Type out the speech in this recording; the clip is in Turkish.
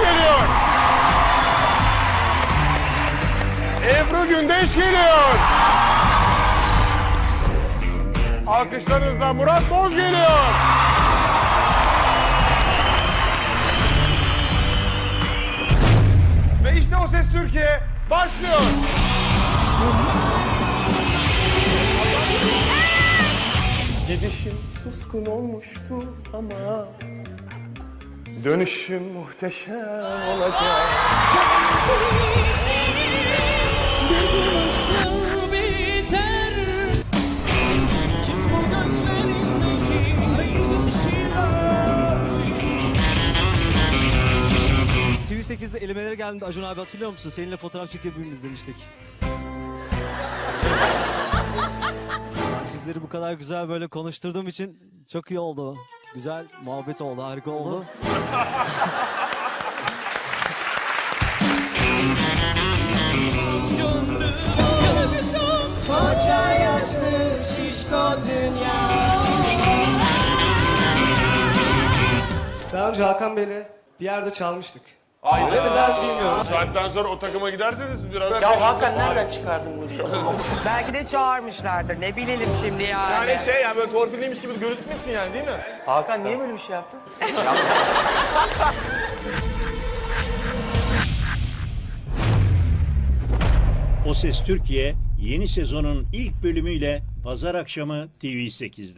geliyor. Ebru Gündeş geliyor. Alkışlarınızla Murat Boz geliyor. Ve işte o ses Türkiye başlıyor. Gidişim suskun olmuştu ama Dönüşüm muhteşem olacak. biter Kim bu gözlerindeki TV8'de elemelere geldiğinde Acun abi hatırlıyor musun? Seninle fotoğraf çekebiliriz demiştik. Sizleri bu kadar güzel böyle konuşturduğum için çok iyi oldu. Güzel muhabbet oldu, harika oldu. Koca yaşlı şişko dünya Daha önce Hakan Bey'le bir yerde çalmıştık. Bu saatten sonra o takıma giderseniz biraz... Ya Hakan nereden çıkardın bu işi? Belki de çağırmışlardır. Ne bilelim şimdi yani. Yani şey yani böyle torpilliymiş gibi gözükmesin yani değil mi? Hakan niye böyle bir şey yaptın? O Ses Türkiye yeni sezonun ilk bölümüyle pazar akşamı TV8'de.